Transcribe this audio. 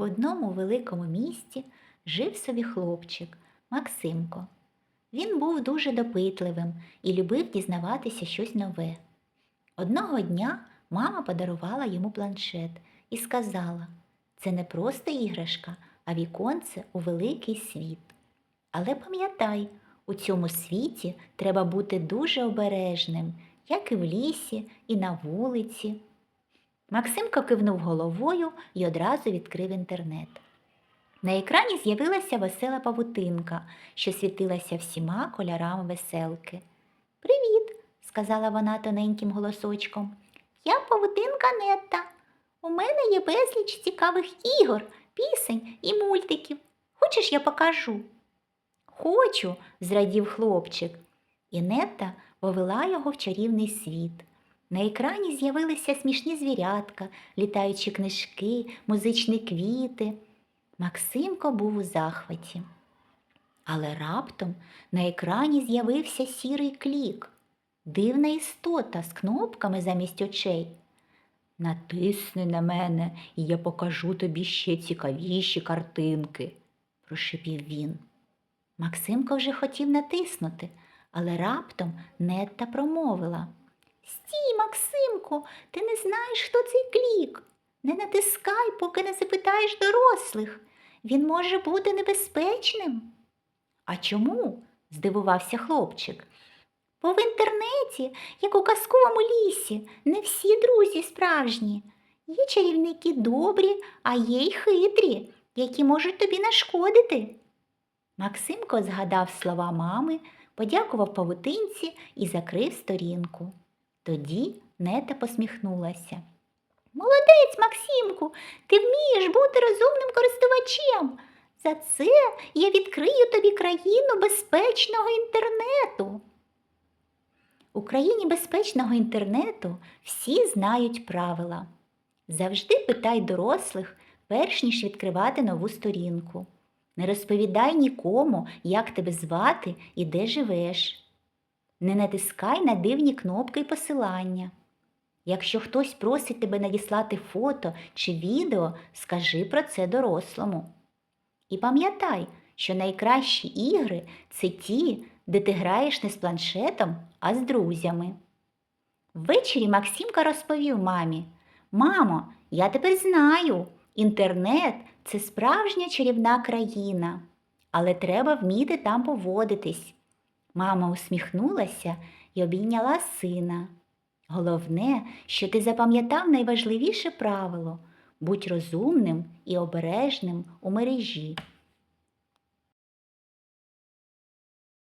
В одному великому місті жив собі хлопчик Максимко. Він був дуже допитливим і любив дізнаватися щось нове. Одного дня мама подарувала йому планшет і сказала: це не просто іграшка, а віконце у великий світ. Але пам'ятай, у цьому світі треба бути дуже обережним, як і в лісі, і на вулиці. Максимко кивнув головою і одразу відкрив інтернет. На екрані з'явилася весела павутинка, що світилася всіма кольорами веселки. Привіт, сказала вона тоненьким голосочком. Я павутинка Нетта. У мене є безліч цікавих ігор, пісень і мультиків. Хочеш, я покажу? Хочу, зрадів хлопчик. І Нетта повела його в чарівний світ. На екрані з'явилися смішні звірятка, літаючі книжки, музичні квіти. Максимко був у захваті. Але раптом на екрані з'явився сірий клік, дивна істота з кнопками замість очей. Натисни на мене, і я покажу тобі ще цікавіші картинки, прошипів він. Максимко вже хотів натиснути, але раптом Нетта промовила. Стій, Максимку, ти не знаєш, хто цей клік. Не натискай, поки не запитаєш дорослих. Він може бути небезпечним. А чому? здивувався хлопчик. Бо в інтернеті, як у казковому лісі, не всі друзі справжні. Є чарівники добрі, а є й хитрі, які можуть тобі нашкодити. Максимко згадав слова мами, подякував павутинці і закрив сторінку. Тоді нета посміхнулася. Молодець, Максимку, ти вмієш бути розумним користувачем. За це я відкрию тобі країну безпечного інтернету. У країні безпечного інтернету всі знають правила. Завжди питай дорослих, перш ніж відкривати нову сторінку. Не розповідай нікому, як тебе звати і де живеш. Не натискай на дивні кнопки й посилання. Якщо хтось просить тебе надіслати фото чи відео, скажи про це дорослому. І пам'ятай, що найкращі ігри це ті, де ти граєш не з планшетом, а з друзями. Ввечері Максимка розповів мамі Мамо, я тепер знаю, інтернет це справжня чарівна країна, але треба вміти там поводитись. Мама усміхнулася і обійняла сина. Головне, що ти запам'ятав найважливіше правило будь розумним і обережним у мережі.